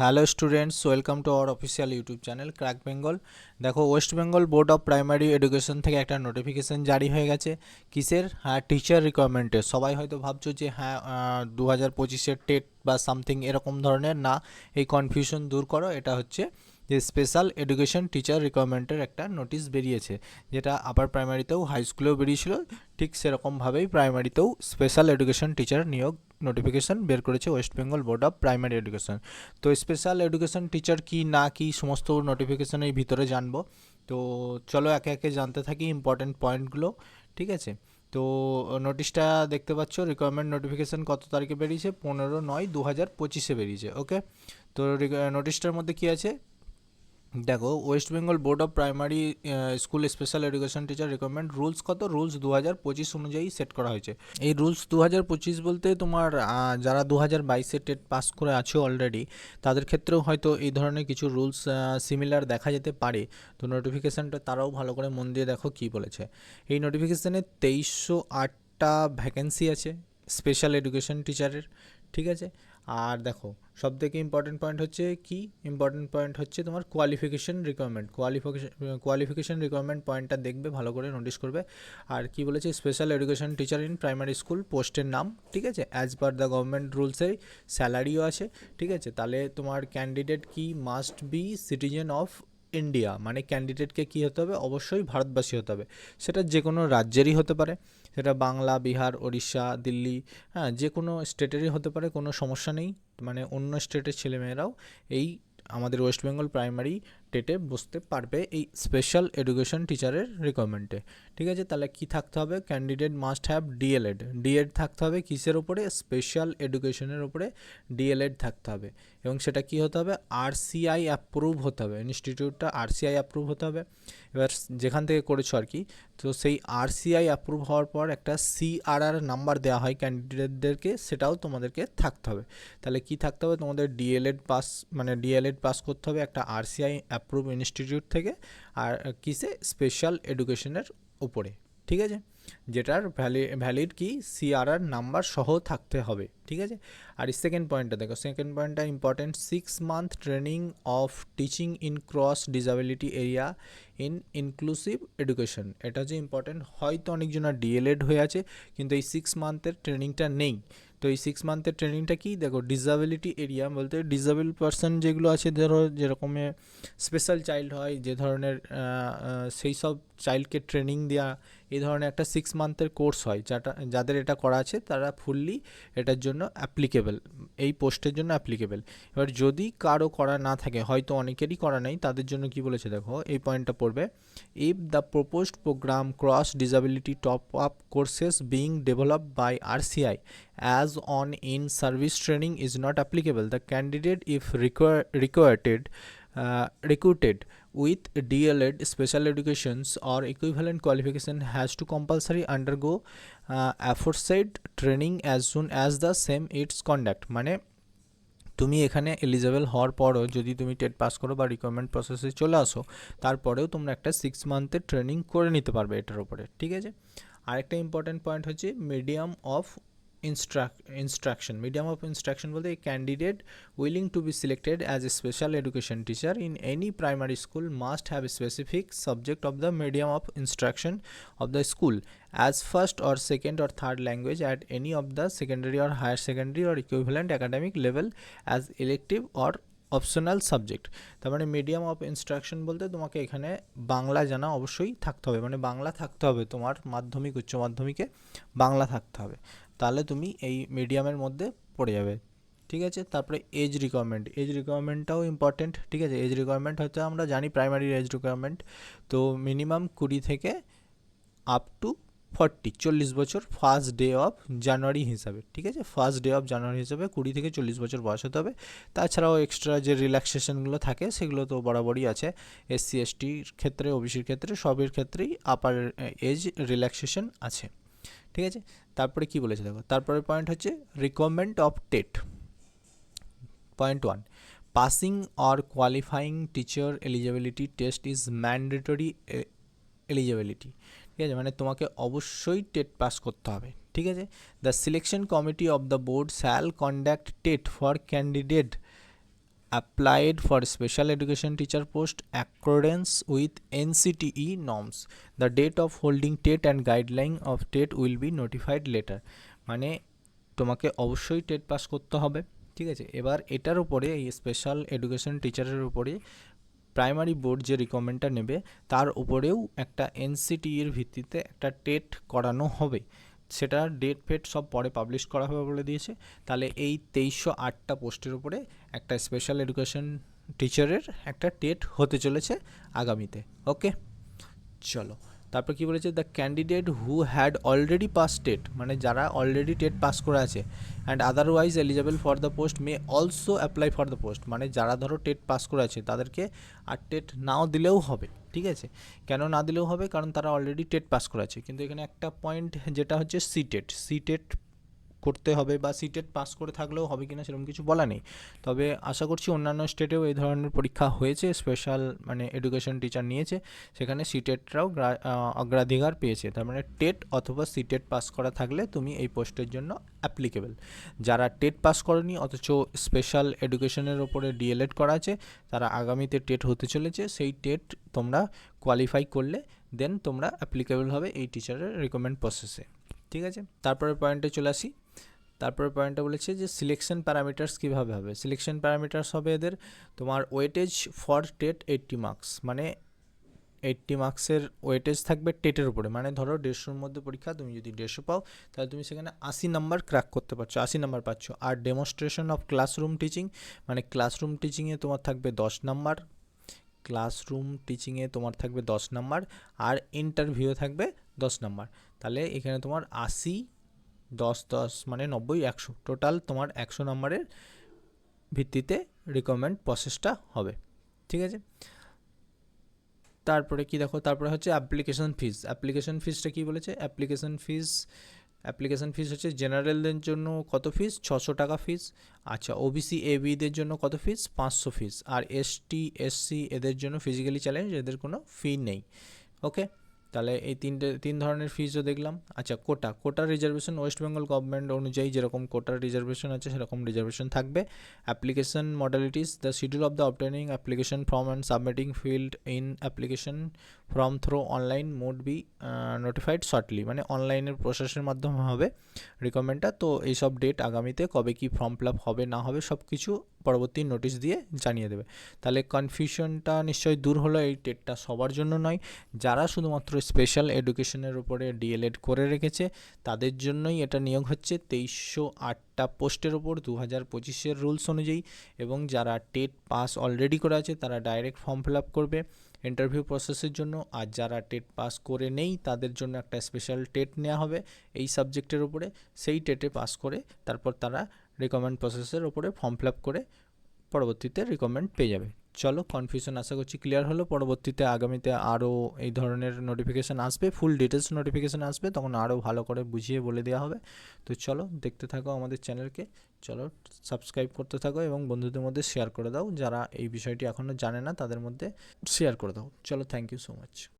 Hello students welcome to our official YouTube channel crack Bengal দেখো West Bengal Board of Primary Education থেকে একটা notification জারি হয়ে গেছে। কিসের? হ্যাঁ টিচার রিকোয়ারমেন্টের সবাই হয়তো ভাবছ যে হ্যাঁ দু হাজার পঁচিশের টেট বা সামথিং এরকম ধরনের, না। এই কনফিউশন দূর করো, এটা হচ্ছে যে স্পেশাল এডুকেশন টিচার রিকোয়ারমেন্টের একটা নোটিশ বেরিয়েছে, যেটা আপার প্রাইমারিতেও হাই স্কুলেও বেরিয়েছিল, ঠিক সেরকমভাবেই প্রাইমারিতেও স্পেশাল এডুকেশন টিচার নিয়োগ নোটিফিকেশান বের করেছে West Bengal Board of Primary Education তো স্পেশাল এডুকেশন টিচার কি, না কি, সমস্ত নোটিফিকেশানের ভিতরে জানব। তো চলো একে একে জানতে থাকি ইম্পর্টেন্ট পয়েন্টগুলো ঠিক আছে? তো নোটিশটা দেখতে পাচ্ছ রিকোয়ারমেন্ট নোটিফিকেশান কত তারিখে বেরিয়েছে? পনেরো নয় দু হাজার পঁচিশে বেরিয়েছে ওকে তো নোটিশটার মধ্যে কী আছে? দেখো West Bengal Board of Primary school special education teacher recommend rules কত? রুলস দু হাজার পঁচিশ অনুযায়ী সেট করা হয়েছে। এই রুলস দু হাজার পঁচিশ বলতে তোমার যারা দু হাজার বাইশে টেট পাস করে আছো অলরেডি তাদের ক্ষেত্রেও হয়তো এই ধরনের কিছু রুলস সিমিলার দেখা যেতে পারে। তো নোটিফিকেশানটা তারাও ভালো করে মন দিয়ে দেখো কী বলেছে। এই নোটিফিকেশানে তেইশশো আটটা ভ্যাকেন্সি আছে স্পেশাল এডুকেশন টিচারের ঠিক আছে? আর দেখো সব থেকে ইম্পর্টেন্ট পয়েন্ট হচ্ছে কি? ইম্পর্টেন্ট পয়েন্ট হচ্ছে তোমার qualification requirement qualification qualification requirement পয়েন্টটা দেখবে, ভালো করে নোটিস করবে। আর কি বলেছে? Special education teacher in primary school পোস্টের নাম, ঠিক আছে? অ্যাজ পার দ্য গভর্নমেন্ট রুলসের স্যালারিও আছে, ঠিক আছে? তাহলে তোমার ক্যান্ডিডেট কি must be citizen of India মানে ক্যান্ডিডেটকে কী হতে হবে? অবশ্যই ভারতবাসী হতে হবে। সেটা যে কোনো রাজ্যেরই হতে পারে। সেটা বাংলা, বিহার, ওড়িশা, দিল্লি হ্যাঁ যে কোনো স্টেটেরই হতে পারে, কোনো সমস্যা নেই। মানে অন্য স্টেটের ছেলেমেয়েরাও এই আমাদের ওয়েস্ট বেঙ্গল প্রাইমারি টেটে বসতে পারবে এই স্পেশাল এডুকেশন টিচারের রিকোয়ারমেন্টে ঠিক আছে, তাহলে কি থাকতে হবে? Candidate must have DLEd DEd থাকতে হবে কিসের ওপরে স্পেশাল এডুকেশনের ওপরে ডিএলএড থাকতে হবে। এবং সেটা কি হতে হবে? আরসিআই অ্যাপ্রুভ হতে হবে। ইনস্টিটিউটটা আরসিআই অ্যাপ্রুভ হতে হবে। এবার যেখান থেকে করেছ আর কি, তো সেই আরসিআই অ্যাপ্রুভ হওয়ার পর একটা সিআরআর নাম্বার দেওয়া হয় ক্যান্ডিডেটদেরকে সেটাও তোমাদেরকে থাকতে হবে। তাহলে কি থাকতে হবে? তোমাদের ডিএলএড পাস মানে ডিএলএড পাস করতে হবে। একটা আরসিআই অ্যাপ্রুভ ইনস্টিটিউট থেকে আর কিসে স্পেশাল এডুকেশনের উপরে, ঠিক আছে? যেটার ভ্যালি ভ্যালিড কি? সিআরআর নাম্বার সহ থাকতে হবে, ঠিক আছে? আর সেকেন্ড পয়েন্টটা দেখো সেকেন্ড পয়েন্টটা important six month training of teaching in cross disability area in inclusive education এটা যে ইম্পর্টেন্ট হয়তো অনেকজনের ডিএলএড হয়ে আছে, কিন্তু এই সিক্স মান্থের ট্রেনিংটা নেই। তো এই সিক্স মান্থের ট্রেনিংটা কি? দেখো ডিসাবিলিটি এরিয়া বলতে ডিসাবেল পার্সন যেগুলো আছে, ধরো যেরকম স্পেশাল চাইল্ড হয়, যে ধরনের সেই সব চাইল্ডকে ট্রেনিং দেওয়া এই ধরনের একটা সিক্স মান্থের কোর্স হয়, যাটা, যাদের এটা করা আছে, তারা ফুললি এটার জন্য অ্যাপ্লিকেবল এই পোস্টের জন্য অ্যাপ্লিকেবল এবার যদি কারও করা না থাকে, হয়তো অনেকেরই করা নেই, তাদের জন্য কি বলেছে দেখো, এই পয়েন্টটা পড়বে। If the proposed programme cross disability top up courses being developed by RCI as on in service training is not applicable the candidate if require required uh, recruited with DLED special educations or equivalent qualification has to compulsory undergo uh, aforesaid training as soon as the same its conduct মানে তুমি এখানে eligible হওয়ার পরও যদি তুমি TET pass করো বা requirement প্রসেসে চলে আসো তারপরেও তোমরা একটা সিক্স মান্থের ট্রেনিং করে নিতে পারবে এটার উপরে ঠিক আছে আরেকটা ইম্পর্টেন্ট পয়েন্ট হচ্ছে medium of instruction medium of instruction বলতে candidate willing to be selected as a special education teacher in any primary school must have a specific subject of the medium of instruction of the school as first or second or third language at any of the secondary or higher secondary or equivalent academic level as elective or optional subject তার মানে medium of instruction বলতে তোমাকে এখানে বাংলা জানা অবশ্যই থাকতে হবে। মানে বাংলা থাকতে হবে, তোমার মাধ্যমিক, উচ্চ মাধ্যমিকে বাংলা থাকতে হবে। তাহলে তুমি এই মিডিয়ামের মধ্যে পড়ে যাবে। ঠিক আছে? তারপরে এজ রিকোয়ারমেন্ট এজ রিকোয়ারমেন্টটাও ইম্পর্টেন্ট ঠিক আছে? এজ রিকোয়ারমেন্ট হয়তো আমরা জানি প্রাইমারি এজ রিকোয়ারমেন্ট তো মিনিমাম কুড়ি থেকে আপ টু ফর্টি চল্লিশ বছর ফার্স্ট ডে অফ জানুয়ারি হিসাবে। ঠিক আছে? ফার্স্ট ডে অফ জানুয়ারি হিসাবে কুড়ি থেকে চল্লিশ বছর বয়স হতে হবে। তাছাড়াও এক্সট্রা যে রিল্যাক্সেশনগুলো থাকে, সেগুলো তো বরাবরই আছে। এসসি এসটির ক্ষেত্রে ওবিসির ক্ষেত্রে, সবের ক্ষেত্রেই আপার এজ রিল্যাক্সেশন আছে। ঠিক আছে? তারপরে কি বলেছে দেখো? তারপরে পয়েন্ট হচ্ছে requirement of TET point one passing or qualifying teacher eligibility test is mandatory eligibility ঠিক আছে? মানে তোমাকে অবশ্যই টেট পাস করতে হবে। ঠিক আছে? The selection committee of the board shall conduct TET for candidate applied for special education teacher post accordance with NCTE norms. The date of holding TET and guideline of TET will be notified later. মানে তোমাকে অবশ্যই TET pass করতে হবে ঠিক আছে এবার এটার উপরে এই স্পেশাল এডুকেশন টিচারের উপরে প্রাইমারি বোর্ড যে রিকমেন্ডটা নেবে তার উপরেও একটা এনসিটির ভিত্তিতে একটা টেট করানো হবে সেটা ডেট ফেট সব পরে পাবলিশ করা হবে বলে দিয়েছে। তাহলে এই তেইশশো আটটা পোস্টের উপরে একটা স্পেশাল এডুকেশন টিচারের একটা টেট হতে চলেছে আগামীতে। ওকে চলো। তারপর কি বলেছে? The candidate who had already pass TET মানে যারা অলরেডি টেট পাস করে আছে and otherwise eligible for the post may also apply for the post মানে যারা ধরো টেট পাস করে আছে, তাদেরকে আর টেট নাও দিলেও হবে। ঠিক আছে? কেন না দিলেও হবে? কারণ তারা অলরেডি টেট পাস করেছে। কিন্তু এখানে একটা পয়েন্ট যেটা হচ্ছে সি টেট। সি টেট করতে হবে বা সিটেট পাস করে থাকলেও হবে কিনা সেরকম কিছু বলা নেই। তবে আশা করছি অন্যান্য স্টেটেও এই ধরনের পরীক্ষা হয়েছে স্পেশাল মানে এডুকেশন টিচার নিয়েছে, সেখানে সিটেটরাও অগ্রাধিকার পেয়েছে। তার মানে টেট অথবা সিটেট পাস করা থাকলে তুমি এই পোস্টের জন্য অ্যাপ্লিকেবল যারা টেট পাস করেনি, অথচ স্পেশাল এডুকেশনের ওপরে ডিএলএড করা আছে, তারা আগামীতে টেট হতে চলেছে, সেই টেট তোমরা কোয়ালিফাই করলে দেন তোমরা অ্যাপ্লিকেবল হবে এই টিচারের রিকমেন্ড প্রসেসে ঠিক আছে? তারপরে পয়েন্টে চলে আসি। তারপরে পয়েন্টটা বলেছে যে সিলেকশন প্যারামিটার্স কীভাবে হবে? সিলেকশন প্যারামিটার্স হবে এদের তোমার weightage for TET eighty marks মানে এইট্টি মার্কসের ওয়েটেজ থাকবে টেটের উপরে। মানে ধরো দেড়শোর মধ্যে পরীক্ষা, তুমি যদি দেড়শো পাও, তাহলে তুমি সেখানে আশি নাম্বার ক্র্যাক করতে পারছ, আশি নাম্বার পাচ্ছ। আর ডেমনস্ট্রেশন অফ ক্লাসরুম টিচিং মানে ক্লাসরুম টিচিংয়ে তোমার থাকবে দশ নাম্বার ক্লাসরুম টিচিংয়ে তোমার থাকবে দশ নাম্বার আর ইন্টারভিউ থাকবে দশ নাম্বার তাহলে এখানে তোমার আশি দশ দশ মানে নব্বই, একশো। টোটাল তোমার একশো নম্বরের ভিত্তিতে রিকমেন্ড প্রসেসটা হবে। ঠিক আছে? তারপরে কি দেখো? তারপরে হচ্ছে অ্যাপ্লিকেশন ফিস অ্যাপ্লিকেশন ফিসটা কি বলেছে? অ্যাপ্লিকেশন ফিস অ্যাপ্লিকেশন ফিস হচ্ছে জেনারেলদের জন্য কত ফিস ছশো টাকা ফিস আচ্ছা ওবিসি এবিদের জন্য কত ফিস পাঁচশো ফিস আর এসটি এসসি এদের জন্য ফিজিক্যালি চ্যালেঞ্জ এদের কোনো ফি নেই। ওকে তাহলে এই তিনটে, তিন ধরনের ফিজও দেখলাম। আচ্ছা কোটা। কোটার রিজার্ভেশন ওয়েস্ট বেঙ্গল গভর্নমেন্ট অনুযায়ী যেরকম কোটার রিজার্ভেশন আছে, সেরকম রিজার্ভেশন থাকবে। Application modalities the schedule of the obtaining application form and submitting field in application form through online mode be notified shortly মানে অনলাইনের প্রসেসের মাধ্যমে হবে রিকমেন্ডটা তো এইসব ডেট আগামীতে কবে কি ফর্ম ফিল আপ হবে, না হবে সব কিছু পরবর্তী নোটিশ দিয়ে জানিয়ে দেবে। তাহলে কনফিউশনটা নিশ্চয়ই দূর হলো, এই টেটটা সবার জন্য নয়। যারা শুধুমাত্র স্পেশাল এডুকেশনের উপরে ডিএলএড করে রেখেছে, তাদের জন্যই এটা নিয়োগ হচ্ছে তেইশশো আটটা পোস্টের ওপর দু হাজার পঁচিশের রুলস অনুযায়ী। এবং যারা টেট পাস অলরেডি করে আছে, তারা ডাইরেক্ট ফর্ম ফিল আপ করবে ইন্টারভিউ প্রসেসের জন্য। আর যারা টেট পাস করে নেই, তাদের জন্য একটা স্পেশাল টেট নেওয়া হবে এই সাবজেক্টের উপরে। সেই টেটে পাস করে তারপর তারা রিকমেন্ড প্রসেসের ওপরে ফর্ম ফিল করে পরবর্তীতে রিকমেন্ড পেয়ে যাবে। চলো কনফিউশন আশা করছি ক্লিয়ার হলো। পরবর্তীতে আগামীতে আরও এই ধরনের নোটিফিকেশান আসবে ফুল ডিটেলস নোটিফিকেশান আসবে, তখন আরও ভালো করে বুঝিয়ে বলে দেওয়া হবে। তো চলো দেখতে থাকো আমাদের চ্যানেলকে। চলো সাবস্ক্রাইব করতে থাকো এবং বন্ধুদের মধ্যে শেয়ার করে দাও। যারা এই বিষয়টি এখনও জানে না, তাদের মধ্যে শেয়ার করে দাও। চলো থ্যাংক ইউ সো মাচ